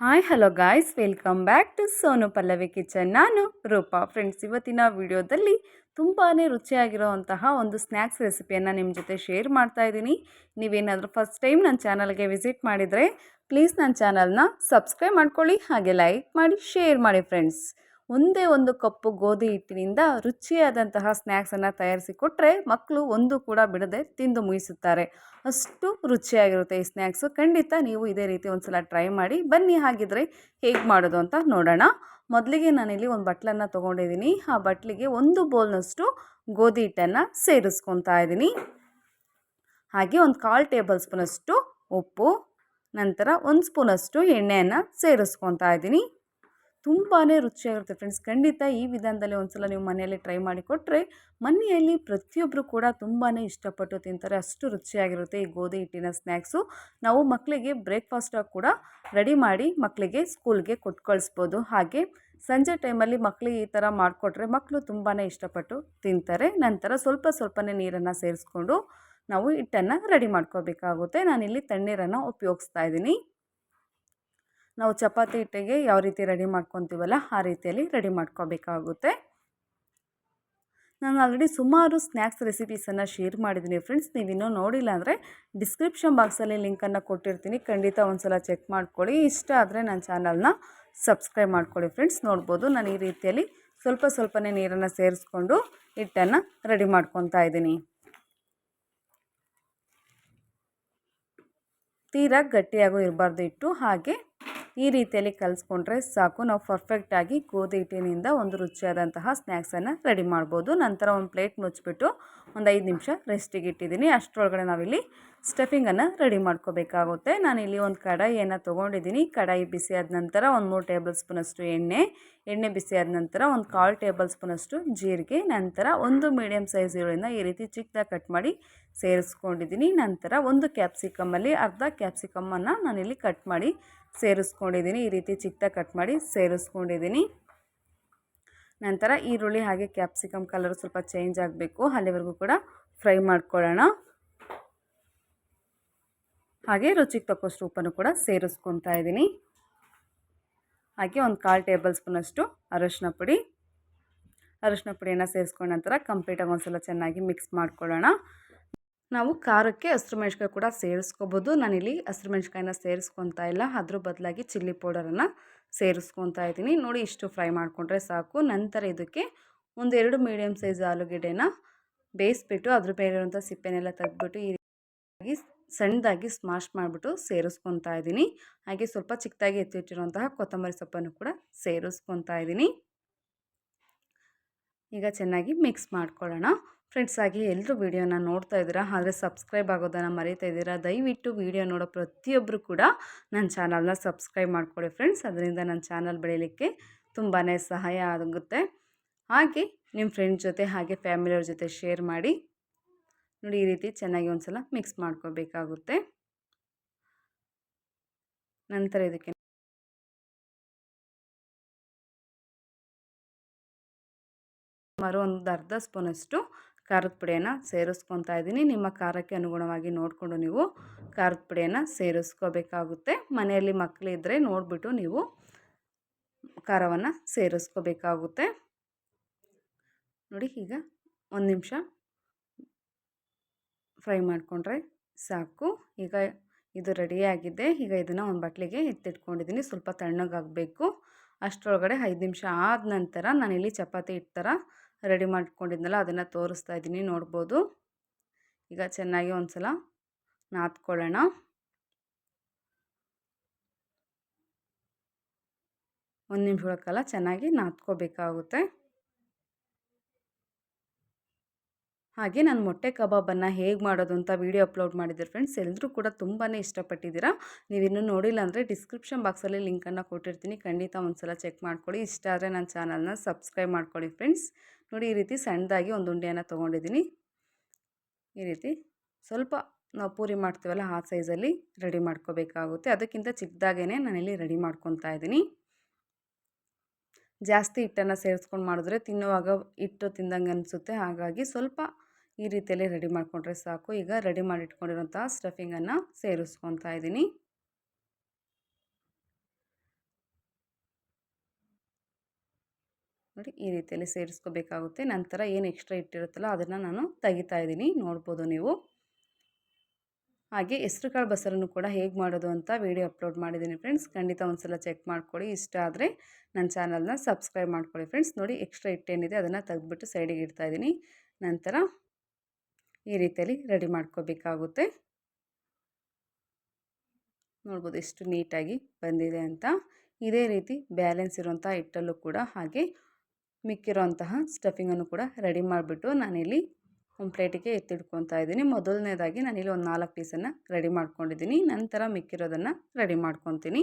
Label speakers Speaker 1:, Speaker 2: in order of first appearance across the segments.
Speaker 1: Hi, hello guys. Welcome back to Sonu Pallavi kitchen. ನಾನು Roopa. Friends, ಇವತ್ತಿನ ವಿಡಿಯೋದಲ್ಲಿ ತುಂಬಾ ರುಚಿಯಾಗಿರುವಂತಹ ಒಂದು ಸ್ನ್ಯಾಕ್ಸ್ ರೆಸಿಪಿಯನ್ನು ನಿಮ್ಮ ಜೊತೆ ಶೇರ್ ಮಾಡ್ತಾ ಇದ್ದೀನಿ. ನೀವೇನಾದರೂ ಫಸ್ಟ್ ಟೈಮ್ ನನ್ನ ಚಾನಲ್ಗೆ ವಿಸಿಟ್ ಮಾಡಿದರೆ, ಪ್ಲೀಸ್ ನನ್ನ ಚಾನಲ್ನ ಸಬ್ಸ್ಕ್ರೈಬ್ ಮಾಡ್ಕೊಳ್ಳಿ, ಹಾಗೆ ಲೈಕ್ ಮಾಡಿ, ಶೇರ್ ಮಾಡಿ ಫ್ರೆಂಡ್ಸ್. ಒಂದೇ ಒಂದು ಕಪ್ಪು ಗೋಧಿ ಹಿಟ್ಟಿನಿಂದ ರುಚಿಯಾದಂತಹ ಸ್ನ್ಯಾಕ್ಸನ್ನು ತಯಾರಿಸಿ ಕೊಟ್ಟರೆ ಮಕ್ಕಳು ಒಂದು ಕೂಡ ಬಿಡದೆ ತಿಂದು ಮುಗಿಸುತ್ತಾರೆ. ಅಷ್ಟು ರುಚಿಯಾಗಿರುತ್ತೆ ಈ ಸ್ನ್ಯಾಕ್ಸು ಖಂಡಿತ ನೀವು ಇದೇ ರೀತಿ ಒಂದು ಸಲ ಟ್ರೈ ಮಾಡಿ, ಬನ್ನಿ ಹಾಗಿದ್ರೆ ಹೇಗೆ ಮಾಡೋದು ಅಂತ ನೋಡೋಣ. ಮೊದಲಿಗೆ ನಾನಿಲ್ಲಿ ಒಂದು ಬಟ್ಲನ್ನು ತೊಗೊಂಡಿದ್ದೀನಿ. ಆ ಬಟ್ಲಿಗೆ ಒಂದು ಬೌಲ್ನಷ್ಟು ಗೋಧಿ ಹಿಟ್ಟನ್ನು ಸೇರಿಸ್ಕೊತಾ ಇದ್ದೀನಿ. ಹಾಗೆ ಒಂದು ಕಾಲು ಟೇಬಲ್ ಸ್ಪೂನಷ್ಟು ಉಪ್ಪು, ನಂತರ ಒಂದು ಸ್ಪೂನಷ್ಟು ಎಣ್ಣೆಯನ್ನು ಸೇರಿಸ್ಕೊತಾ ಇದ್ದೀನಿ. ತುಂಬಾ ರುಚಿಯಾಗಿರುತ್ತೆ ಫ್ರೆಂಡ್ಸ್. ಖಂಡಿತ ಈ ವಿಧಾನದಲ್ಲಿ ಒಂದ್ಸಲ ನೀವು ಮನೆಯಲ್ಲಿ ಟ್ರೈ ಮಾಡಿ ಕೊಟ್ಟರೆ ಮನೆಯಲ್ಲಿ ಪ್ರತಿಯೊಬ್ಬರು ಕೂಡ ತುಂಬಾ ಇಷ್ಟಪಟ್ಟು ತಿಂತಾರೆ. ಅಷ್ಟು ರುಚಿಯಾಗಿರುತ್ತೆ ಈ ಗೋಧಿ ಹಿಟ್ಟಿನ ಸ್ನ್ಯಾಕ್ಸು ನಾವು ಮಕ್ಕಳಿಗೆ ಬ್ರೇಕ್ಫಾಸ್ಟಾಗಿ ಕೂಡ ರೆಡಿ ಮಾಡಿ ಮಕ್ಕಳಿಗೆ ಸ್ಕೂಲ್ಗೆ ಕೊಟ್ಟು ಕಳಿಸ್ಬೋದು ಹಾಗೆ ಸಂಜೆ ಟೈಮಲ್ಲಿ ಮಕ್ಕಳಿಗೆ ಈ ಥರ ಮಾಡಿಕೊಟ್ರೆ ಮಕ್ಕಳು ತುಂಬಾ ಇಷ್ಟಪಟ್ಟು ತಿಂತಾರೆ. ನಂತರ ಸ್ವಲ್ಪ ಸ್ವಲ್ಪನೇ ನೀರನ್ನು ಸೇರಿಸ್ಕೊಂಡು ನಾವು ಹಿಟ್ಟನ್ನು ರೆಡಿ ಮಾಡ್ಕೋಬೇಕಾಗುತ್ತೆ ನಾನಿಲ್ಲಿ ತಣ್ಣೀರನ್ನು ಉಪಯೋಗಿಸ್ತಾ ಇದ್ದೀನಿ. ನಾವು ಚಪಾತಿ ಹಿಟ್ಟಿಗೆ ಯಾವ ರೀತಿ ರೆಡಿ ಮಾಡ್ಕೊತೀವಲ್ಲ ಆ ರೀತಿಯಲ್ಲಿ ರೆಡಿ ಮಾಡ್ಕೋಬೇಕಾಗುತ್ತೆ. ನಾನು ಆಲ್ರೆಡಿ ಸುಮಾರು ಸ್ನ್ಯಾಕ್ಸ್ ರೆಸಿಪೀಸನ್ನು ಶೇರ್ ಮಾಡಿದ್ದೀನಿ ಫ್ರೆಂಡ್ಸ್, ನೀವು ಇನ್ನೂ ನೋಡಿಲ್ಲ ಅಂದರೆ ಡಿಸ್ಕ್ರಿಪ್ಷನ್ ಬಾಕ್ಸಲ್ಲಿ ಲಿಂಕನ್ನು ಕೊಟ್ಟಿರ್ತೀನಿ. ಖಂಡಿತ ಒಂದು ಸಲ ಚೆಕ್ ಮಾಡ್ಕೊಳ್ಳಿ. ಇಷ್ಟ ಆದರೆ ನನ್ನ ಚಾನಲ್ನ ಸಬ್ಸ್ಕ್ರೈಬ್ ಮಾಡ್ಕೊಳ್ಳಿ ಫ್ರೆಂಡ್ಸ್. ನೋಡ್ಬೋದು ನಾನು ಈ ರೀತಿಯಲ್ಲಿ ಸ್ವಲ್ಪ ಸ್ವಲ್ಪನೇ ನೀರನ್ನು ಸೇರಿಸ್ಕೊಂಡು ಹಿಟ್ಟನ್ನು ರೆಡಿ ಮಾಡ್ಕೊತಾ ಇದ್ದೀನಿ. ತೀರಾ ಗಟ್ಟಿಯಾಗೂ ಇರಬಾರ್ದು ಇಟ್ಟು ಹಾಗೆ ಈ ರೀತಿಯಲ್ಲಿ ಕಲಿಸ್ಕೊಂಡ್ರೆ ಸಾಕು. ನಾವು ಪರ್ಫೆಕ್ಟಾಗಿ ಗೋಧಿ ಹಿಟ್ಟಿನಿಂದ ಒಂದು ರುಚಿಯಾದಂತಹ ಸ್ನ್ಯಾಕ್ಸನ್ನು ರೆಡಿ ಮಾಡ್ಬೋದು. ನಂತರ ಒಂದು ಪ್ಲೇಟ್ ಮುಚ್ಚಿಬಿಟ್ಟು ಒಂದು ಐದು ನಿಮಿಷ ರೆಸ್ಟಿಗೆ ಇಟ್ಟಿದ್ದೀನಿ. ಅಷ್ಟರೊಳಗಡೆ ನಾವಿಲ್ಲಿ ಸ್ಟಫಿಂಗನ್ನು ರೆಡಿ ಮಾಡ್ಕೋಬೇಕಾಗುತ್ತೆ. ನಾನಿಲ್ಲಿ ಒಂದು ಕಡಾಯಿಯನ್ನು ತೊಗೊಂಡಿದ್ದೀನಿ. ಕಡಾಯಿ ಬಿಸಿ ಆದ ನಂತರ ಒಂದು ಮೂರು ಟೇಬಲ್ ಸ್ಪೂನಷ್ಟು ಎಣ್ಣೆ ಎಣ್ಣೆ ಬಿಸಿ ಆದ ನಂತರ ಒಂದು ಕಾಲು ಟೇಬಲ್ ಸ್ಪೂನಷ್ಟು ಜೀರಿಗೆ, ನಂತರ ಒಂದು ಮೀಡಿಯಮ್ ಸೈಜ್ ಈರುಳ್ಳಿನ ಈ ರೀತಿ ಚಿಕ್ಕದಾಗಿ ಕಟ್ ಮಾಡಿ ಸೇರಿಸ್ಕೊಂಡಿದ್ದೀನಿ. ನಂತರ ಒಂದು ಕ್ಯಾಪ್ಸಿಕಮ್ಮಲ್ಲಿ ಅರ್ಧ ಕ್ಯಾಪ್ಸಿಕಮ್ಮನ್ನು ನಾನಿಲ್ಲಿ ಕಟ್ ಮಾಡಿ ಸೇರಿಸ್ಕೊಂಡಿದ್ದೀನಿ. ಈ ರೀತಿ ಚಿಕ್ಕದಾಗಿ ಕಟ್ ಮಾಡಿ ಸೇರಿಸ್ಕೊಂಡಿದ್ದೀನಿ. ನಂತರ ಈರುಳ್ಳಿ ಹಾಗೆ ಕ್ಯಾಪ್ಸಿಕಮ್ ಕಲರ್ ಸ್ವಲ್ಪ ಚೇಂಜ್ ಆಗಬೇಕು. ಅಲ್ಲಿವರೆಗೂ ಕೂಡ ಫ್ರೈ ಮಾಡ್ಕೊಳ್ಳೋಣ. ಹಾಗೆ ರುಚಿಗೆ ತಕ್ಕಷ್ಟು ಉಪ್ಪನ್ನು ಕೂಡ ಸೇರಿಸ್ಕೊತಾ ಇದ್ದೀನಿ. ಹಾಗೆ ಒಂದು ಕಾಲು ಟೇಬಲ್ ಸ್ಪೂನಷ್ಟು ಅರಶಿನ ಪುಡಿ. ಅರಶಿನ ಪುಡಿಯನ್ನು ಸೇರಿಸ್ಕೊಂಡ ನಂತರ ಕಂಪ್ಲೀಟಾಗಿ ಒಂದು ಸಲ ಚೆನ್ನಾಗಿ ಮಿಕ್ಸ್ ಮಾಡ್ಕೊಳ್ಳೋಣ. ನಾವು ಖಾರಕ್ಕೆ ಹಸಿರು ಮೆಣಸ್ಕಾಯಿ ಕೂಡ ಸೇರಿಸ್ಕೋಬೋದು. ನಾನಿಲ್ಲಿ ಹಸಿರು ಮೆಣಸ್ಕಾಯಿನ ಸೇರಿಸ್ಕೊತಾ ಇಲ್ಲ. ಅದ್ರ ಬದಲಾಗಿ ಚಿಲ್ಲಿ ಪೌಡರನ್ನು ಸೇರಿಸ್ಕೊತಾ ಇದ್ದೀನಿ. ನೋಡಿ ಇಷ್ಟು ಫ್ರೈ ಮಾಡಿಕೊಂಡ್ರೆ ಸಾಕು. ನಂತರ ಇದಕ್ಕೆ ಒಂದೆರಡು ಮೀಡಿಯಮ್ ಸೈಜ್ ಆಲೂಗೆಡ್ಡೆನ ಬೇಯಿಸ್ಬಿಟ್ಟು ಅದ್ರ ಮೇಲಿರುವಂಥ ಸಿಪ್ಪೆನೆಲ್ಲ ತೆಗೆದ್ಬಿಟ್ಟು ಈ ರೀತಿಯಾಗಿ ಸಣ್ಣದಾಗಿ ಸ್ಮಾಶ್ ಮಾಡಿಬಿಟ್ಟು ಸೇರಿಸ್ಕೊತಾ ಇದ್ದೀನಿ. ಹಾಗೆ ಸ್ವಲ್ಪ ಚಿಕ್ಕದಾಗಿ ಎತ್ತಿಟ್ಟಿರುವಂತಹ ಕೊತ್ತಂಬರಿ ಸೊಪ್ಪನ್ನು ಕೂಡ ಸೇರಿಸ್ಕೊತಾ ಇದ್ದೀನಿ. ಈಗ ಚೆನ್ನಾಗಿ ಮಿಕ್ಸ್ ಮಾಡ್ಕೊಳ್ಳೋಣ. ಫ್ರೆಂಡ್ಸ್ ಆಗಿ ಎಲ್ಲರೂ ವೀಡಿಯೋನ ನೋಡ್ತಾ ಇದ್ದೀರಾ? ಆದರೆ ಸಬ್ಸ್ಕ್ರೈಬ್ ಆಗೋದನ್ನು ಮರೀತಾ ಇದ್ದೀರಾ? ದಯವಿಟ್ಟು ವೀಡಿಯೋ ನೋಡೋ ಪ್ರತಿಯೊಬ್ಬರು ಕೂಡ ನನ್ನ ಚಾನಲ್ನ ಸಬ್ಸ್ಕ್ರೈಬ್ ಮಾಡ್ಕೊಳ್ಳಿ ಫ್ರೆಂಡ್ಸ್. ಅದರಿಂದ ನನ್ನ ಚಾನಲ್ ಬೆಳೀಲಿಕ್ಕೆ ತುಂಬಾ ಸಹಾಯ ಆಗುತ್ತೆ. ಹಾಗೆ ನಿಮ್ಮ ಫ್ರೆಂಡ್ ಜೊತೆ, ಹಾಗೆ ಫ್ಯಾಮಿಲಿಯವ್ರ ಜೊತೆ ಶೇರ್ ಮಾಡಿ. ನೋಡಿ, ಈ ರೀತಿ ಚೆನ್ನಾಗಿ ಒಂದು ಸಲ ಮಿಕ್ಸ್ ಮಾಡ್ಕೋಬೇಕಾಗುತ್ತೆ. ನಂತರ ಇದಕ್ಕೆ ಸುಮಾರು ಒಂದು ಅರ್ಧ ಸ್ಪೂನಷ್ಟು ಖಾರದ ಪುಡಿಯನ್ನು ಸೇರಿಸ್ಕೊತಾ ಇದ್ದೀನಿ. ನಿಮ್ಮ ಖಾರಕ್ಕೆ ಅನುಗುಣವಾಗಿ ನೋಡಿಕೊಂಡು ನೀವು ಖಾರದ ಪುಡಿಯನ್ನು ಸೇರಿಸ್ಕೋಬೇಕಾಗುತ್ತೆ. ಮನೆಯಲ್ಲಿ ಮಕ್ಕಳಿದ್ದರೆ ನೋಡಿಬಿಟ್ಟು ನೀವು ಖಾರವನ್ನು ಸೇರಿಸ್ಕೋಬೇಕಾಗುತ್ತೆ. ನೋಡಿ ಈಗ ಒಂದು ನಿಮಿಷ ಫ್ರೈ ಮಾಡಿಕೊಂಡ್ರೆ ಸಾಕು. ಈಗ ಇದು ರೆಡಿಯಾಗಿದೆ ಈಗ ಇದನ್ನು ಒಂದು ಬಟ್ಲಿಗೆ ಎತ್ತಿಟ್ಕೊಂಡಿದ್ದೀನಿ. ಸ್ವಲ್ಪ ತಣ್ಣಗಾಗಬೇಕು. ಅಷ್ಟರೊಳಗಡೆ ಐದು ನಿಮಿಷ ಆದ ನಂತರ ನಾನಿಲ್ಲಿ ಚಪಾತಿ ಹಿಟ್ಟು ಥರ ರೆಡಿ ಮಾಡ್ಕೊಂಡಿದ್ನಲ್ಲ, ಅದನ್ನು ತೋರಿಸ್ತಾ ಇದ್ದೀನಿ, ನೋಡ್ಬೋದು. ಈಗ ಚೆನ್ನಾಗಿ ಒಂದು ಸಲ ನಾದ್ಕೊಳ್ಳೋಣ. ಒಂದು ನಿಮಿಷಗಳ ಕಾಲ ಚೆನ್ನಾಗಿ ನಾದ್ಕೋಬೇಕಾಗುತ್ತೆ. ಹಾಗೆ ನಾನು ಮೊಟ್ಟೆ ಕಬಾಬನ್ನು ಹೇಗೆ ಮಾಡೋದು ಅಂತ ವೀಡಿಯೋ ಅಪ್ಲೋಡ್ ಮಾಡಿದ್ದೆ ಫ್ರೆಂಡ್ಸ್. ಎಲ್ಲರೂ ಕೂಡ ತುಂಬಾ ಇಷ್ಟಪಟ್ಟಿದ್ದೀರಾ. ನೀವಿನ್ನೂ ನೋಡಿಲ್ಲ ಅಂದರೆ ಡಿಸ್ಕ್ರಿಪ್ಷನ್ ಬಾಕ್ಸಲ್ಲಿ ಲಿಂಕನ್ನು ಕೊಟ್ಟಿರ್ತೀನಿ. ಖಂಡಿತ ಒಂದು ಸಲ ಚೆಕ್ ಮಾಡ್ಕೊಳ್ಳಿ. ಇಷ್ಟ ಆದರೆ ನನ್ನ ಚಾನಲ್ನ ಸಬ್ಸ್ಕ್ರೈಬ್ ಮಾಡ್ಕೊಳ್ಳಿ ಫ್ರೆಂಡ್ಸ್. ನೋಡಿ, ಈ ರೀತಿ ಸಣ್ಣದಾಗಿ ಒಂದು ಉಂಡೆಯನ್ನು ತೊಗೊಂಡಿದ್ದೀನಿ. ಈ ರೀತಿ ಸ್ವಲ್ಪ ನಾವು ಪೂರಿ ಮಾಡ್ತೀವಲ್ಲ ಆ ಸೈಜಲ್ಲಿ ರೆಡಿ ಮಾಡ್ಕೋಬೇಕಾಗುತ್ತೆ. ಅದಕ್ಕಿಂತ ಚಿಕ್ಕದಾಗೇ ನಾನಿಲ್ಲಿ ರೆಡಿ ಮಾಡ್ಕೊತಾ ಇದ್ದೀನಿ. ಜಾಸ್ತಿ ಹಿಟ್ಟನ್ನು ಸೇರಿಸ್ಕೊಂಡು ಮಾಡಿದ್ರೆ ತಿನ್ನುವಾಗ ಹಿಟ್ಟು ತಿಂದಂಗೆ ಅನಿಸುತ್ತೆ. ಹಾಗಾಗಿ ಸ್ವಲ್ಪ ಈ ರೀತಿಯಲ್ಲಿ ರೆಡಿ ಮಾಡಿಕೊಂಡ್ರೆ ಸಾಕು. ಈಗ ರೆಡಿ ಮಾಡಿಟ್ಕೊಂಡಿರೋಂಥ ಸ್ಟಫಿಂಗನ್ನು ಸೇರಿಸ್ಕೊತಾ ಇದ್ದೀನಿ. ನೋಡಿ, ಈ ರೀತಿಯಲ್ಲಿ ಸೇರಿಸ್ಕೋಬೇಕಾಗುತ್ತೆ. ನಂತರ ಏನು ಎಕ್ಸ್ಟ್ರಾ ಇಟ್ಟಿರುತ್ತಲ್ಲ ಅದನ್ನು ನಾನು ತೆಗಿತಾ ಇದ್ದೀನಿ. ನೋಡ್ಬೋದು ನೀವು. ಹಾಗೆ ಹೆಸರು ಕಾಳು ಬಸರನ್ನು ಕೂಡ ಹೇಗೆ ಮಾಡೋದು ಅಂತ ವಿಡಿಯೋ ಅಪ್ಲೋಡ್ ಮಾಡಿದ್ದೀನಿ ಫ್ರೆಂಡ್ಸ್ ಖಂಡಿತ ಒಂದ್ಸಲ ಚೆಕ್ ಮಾಡ್ಕೊಳ್ಳಿ. ಇಷ್ಟ ಆದರೆ ನನ್ನ ಚಾನಲ್ನ ಸಬ್ಸ್ಕ್ರೈಬ್ ಮಾಡ್ಕೊಳ್ಳಿ ಫ್ರೆಂಡ್ಸ್ ನೋಡಿ ಎಕ್ಸ್ಟ್ರಾ ಇಟ್ಟೇನಿದೆ ಅದನ್ನು ತೆಗೆದ್ಬಿಟ್ಟು ಸೈಡಿಗೆ ಇಡ್ತಾ ಇದ್ದೀನಿ. ನಂತರ ಈ ರೀತಿಯಲ್ಲಿ ರೆಡಿ ಮಾಡ್ಕೋಬೇಕಾಗುತ್ತೆ. ನೋಡ್ಬೋದು ಎಷ್ಟು ನೀಟಾಗಿ ಬಂದಿದೆ ಅಂತ. ಇದೇ ರೀತಿ ಬ್ಯಾಲೆನ್ಸ್ ಇರುವಂಥ ಹಿಟ್ಟಲ್ಲೂ ಕೂಡ ಹಾಗೆ ಮಿಕ್ಕಿರೋಂತಹ ಸ್ಟಫಿಂಗನ್ನು ಕೂಡ ರೆಡಿ ಮಾಡಿಬಿಟ್ಟು ನಾನಿಲ್ಲಿ ಒಂದು ಪ್ಲೇಟಿಗೆ ಎತ್ತಿಡ್ಕೊತಾ ಇದ್ದೀನಿ. ಮೊದಲನೇದಾಗಿ ನಾನಿಲ್ಲಿ ಒಂದು ನಾಲ್ಕು ಪೀಸನ್ನು ರೆಡಿ ಮಾಡ್ಕೊಂಡಿದ್ದೀನಿ. ನಂತರ ಮಿಕ್ಕಿರೋದನ್ನು ರೆಡಿ ಮಾಡ್ಕೊತೀನಿ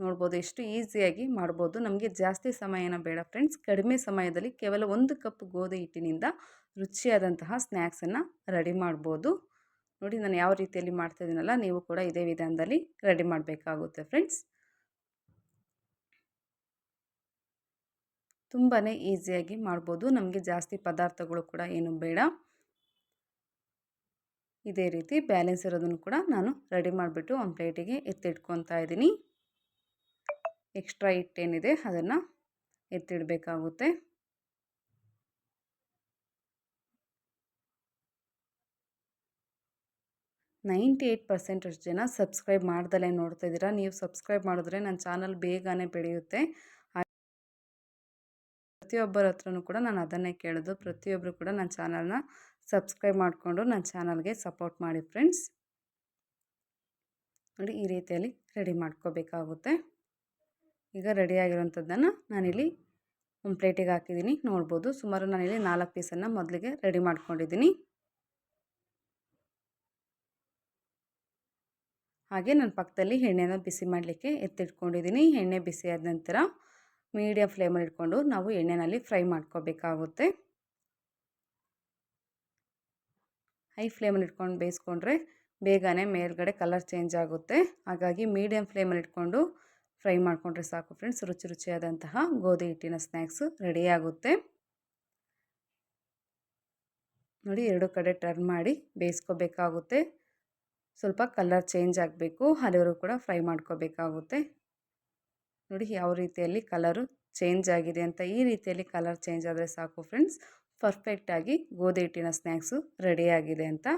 Speaker 1: ನೋಡ್ಬೋದು. ಎಷ್ಟು ಈಸಿಯಾಗಿ ಮಾಡ್ಬೋದು. ನಮಗೆ ಜಾಸ್ತಿ ಸಮಯನ ಬೇಡ ಫ್ರೆಂಡ್ಸ್. ಕಡಿಮೆ ಸಮಯದಲ್ಲಿ ಕೇವಲ ಒಂದು ಕಪ್ ಗೋಧಿ ಹಿಟ್ಟಿನಿಂದ ರುಚಿಯಾದಂತಹ ಸ್ನ್ಯಾಕ್ಸನ್ನು ರೆಡಿ ಮಾಡ್ಬೋದು. ನೋಡಿ, ನಾನು ಯಾವ ರೀತಿಯಲ್ಲಿ ಮಾಡ್ತಾ ಇದ್ದೀನಲ್ಲ ನೀವು ಕೂಡ ಇದೇ ವಿಧಾನದಲ್ಲಿ ರೆಡಿ ಮಾಡಬೇಕಾಗುತ್ತೆ ಫ್ರೆಂಡ್ಸ್. ತುಂಬಾ ಈಸಿಯಾಗಿ ಮಾಡ್ಬೋದು. ನಮಗೆ ಜಾಸ್ತಿ ಪದಾರ್ಥಗಳು ಕೂಡ ಏನು ಬೇಡ. ಇದೇ ರೀತಿ ಬ್ಯಾಲೆನ್ಸ್ ಇರೋದನ್ನು ಕೂಡ ನಾನು ರೆಡಿ ಮಾಡಿಬಿಟ್ಟು ಒಂದು ಪ್ಲೇಟಿಗೆ ಎತ್ತಿಟ್ಕೊತಾ ಇದ್ದೀನಿ. ಎಕ್ಸ್ಟ್ರಾ ಹಿಟ್ಟೇನಿದೆ, ಅದನ್ನು ಎತ್ತಿಡಬೇಕಾಗುತ್ತೆ. ನೈಂಟಿ ಏಯ್ಟ್ ಪರ್ಸೆಂಟಷ್ಟು ಜನ ಸಬ್ಸ್ಕ್ರೈಬ್ ಮಾಡ್ದಲೇ ನೋಡ್ತಾ ಇದ್ದೀರಾ. ನೀವು ಸಬ್ಸ್ಕ್ರೈಬ್ ಮಾಡಿದ್ರೆ ನನ್ನ ಚಾನಲ್ ಬೇಗನೆ ಬೆಳೆಯುತ್ತೆ. ಪ್ರತಿಯೊಬ್ಬರ ಹತ್ರನೂ ಕೂಡ ನಾನು ಅದನ್ನೇ ಕೇಳೋದು. ಪ್ರತಿಯೊಬ್ಬರು ಕೂಡ ನನ್ನ ಚಾನಲ್ನ ಸಬ್ಸ್ಕ್ರೈಬ್ ಮಾಡಿಕೊಂಡು ನನ್ನ ಚಾನಲ್ಗೆ ಸಪೋರ್ಟ್ ಮಾಡಿ ಫ್ರೆಂಡ್ಸ್. ನೋಡಿ ಈ ರೀತಿಯಲ್ಲಿ ರೆಡಿ ಮಾಡ್ಕೋಬೇಕಾಗುತ್ತೆ. ಈಗ ರೆಡಿಯಾಗಿರೋಂಥದ್ದನ್ನು ನಾನಿಲ್ಲಿ ಒಂದು ಪ್ಲೇಟಿಗೆ ಹಾಕಿದ್ದೀನಿ. ನೋಡ್ಬೋದು. ಸುಮಾರು ನಾನಿಲ್ಲಿ ನಾಲ್ಕು ಪೀಸನ್ನು ಮೊದಲಿಗೆ ರೆಡಿ ಮಾಡ್ಕೊಂಡಿದ್ದೀನಿ. ಹಾಗೆ ನನ್ನ ಪಕ್ಕದಲ್ಲಿ ಎಣ್ಣೆನ ಬಿಸಿ ಮಾಡಲಿಕ್ಕೆ ಎತ್ತಿಟ್ಕೊಂಡಿದ್ದೀನಿ. ಎಣ್ಣೆ ಬಿಸಿ ಆದ ನಂತರ ಮೀಡಿಯಮ್ ಫ್ಲೇಮಲ್ಲಿ ಇಟ್ಕೊಂಡು ನಾವು ಎಣ್ಣೆನಲ್ಲಿ ಫ್ರೈ ಮಾಡ್ಕೋಬೇಕಾಗುತ್ತೆ. ಹೈ ಫ್ಲೇಮಲ್ಲಿ ಇಟ್ಕೊಂಡು ಬೇಯಿಸ್ಕೊಂಡ್ರೆ ಬೇಗನೆ ಮೇಲ್ಗಡೆ ಕಲರ್ ಚೇಂಜ್ ಆಗುತ್ತೆ. ಹಾಗಾಗಿ ಮೀಡಿಯಮ್ ಫ್ಲೇಮಲ್ಲಿ ಇಟ್ಕೊಂಡು ಫ್ರೈ ಮಾಡಿಕೊಂಡ್ರೆ ಸಾಕು ಫ್ರೆಂಡ್ಸ್, ರುಚಿ ರುಚಿಯಾದಂತಹ ಗೋಧಿ ಹಿಟ್ಟಿನ ಸ್ನ್ಯಾಕ್ಸು ರೆಡಿಯಾಗುತ್ತೆ ನೋಡಿ ಎರಡು ಕಡೆ ಟರ್ನ್ ಮಾಡಿ ಬೇಯಿಸ್ಕೋಬೇಕಾಗುತ್ತೆ. ಸ್ವಲ್ಪ ಕಲರ್ ಚೇಂಜ್ ಆಗಬೇಕು ಅಲ್ಲಿವರೆಗೂ ಕೂಡ ಫ್ರೈ ಮಾಡ್ಕೋಬೇಕಾಗುತ್ತೆ. ನೋಡಿ ಯಾವ ರೀತಿಯಲ್ಲಿ ಕಲರು ಚೇಂಜ್ ಆಗಿದೆ ಅಂತ ಈ ರೀತಿಯಲ್ಲಿ ಕಲರ್ ಚೇಂಜ್ ಆದರೆ ಸಾಕು ಫ್ರೆಂಡ್ಸ್, ಪರ್ಫೆಕ್ಟಾಗಿ ಗೋಧಿ ಹಿಟ್ಟಿನ ಸ್ನ್ಯಾಕ್ಸು ರೆಡಿಯಾಗಿದೆ ಅಂತ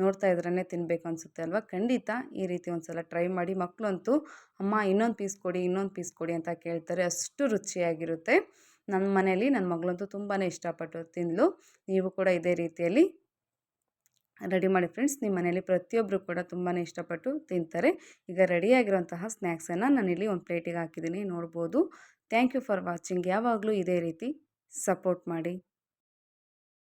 Speaker 1: ನೋಡ್ತಾ ಇದ್ರೇ ತಿನ್ನಬೇಕು ಅನಿಸುತ್ತೆ ಅಲ್ವಾ? ಖಂಡಿತ ಈ ರೀತಿ ಒಂದು ಸಲ ಟ್ರೈ ಮಾಡಿ ಮಕ್ಕಳಂತೂ ಅಮ್ಮ, ಇನ್ನೊಂದು ಪೀಸ್ ಕೊಡಿ, ಇನ್ನೊಂದು ಪೀಸ್ ಕೊಡಿ ಅಂತ ಕೇಳ್ತಾರೆ. ಅಷ್ಟು ರುಚಿಯಾಗಿರುತ್ತೆ. ನನ್ನ ಮನೆಯಲ್ಲಿ ನನ್ನ ಮಗಳಂತೂ ತುಂಬಾ ಇಷ್ಟಪಟ್ಟು ತಿಂದಳು ನೀವು ಕೂಡ ಇದೇ ರೀತಿಯಲ್ಲಿ ರೆಡಿ ಮಾಡಿ ಫ್ರೆಂಡ್ಸ್ ನಿಮ್ಮ ಮನೇಲಿ ಪ್ರತಿಯೊಬ್ಬರು ಕೂಡ ತುಂಬಾ ಇಷ್ಟಪಟ್ಟು ತಿಂತಾರೆ. ಈಗ ರೆಡಿಯಾಗಿರೋಂತಹ ಸ್ನ್ಯಾಕ್ಸನ್ನು ನಾನಿಲ್ಲಿ ಒಂದು ಪ್ಲೇಟಿಗೆ ಹಾಕಿದ್ದೀನಿ ನೋಡ್ಬೋದು. ಥ್ಯಾಂಕ್ ಯು ಫಾರ್ ವಾಚಿಂಗ್ ಯಾವಾಗಲೂ ಇದೇ ರೀತಿ ಸಪೋರ್ಟ್ ಮಾಡಿ.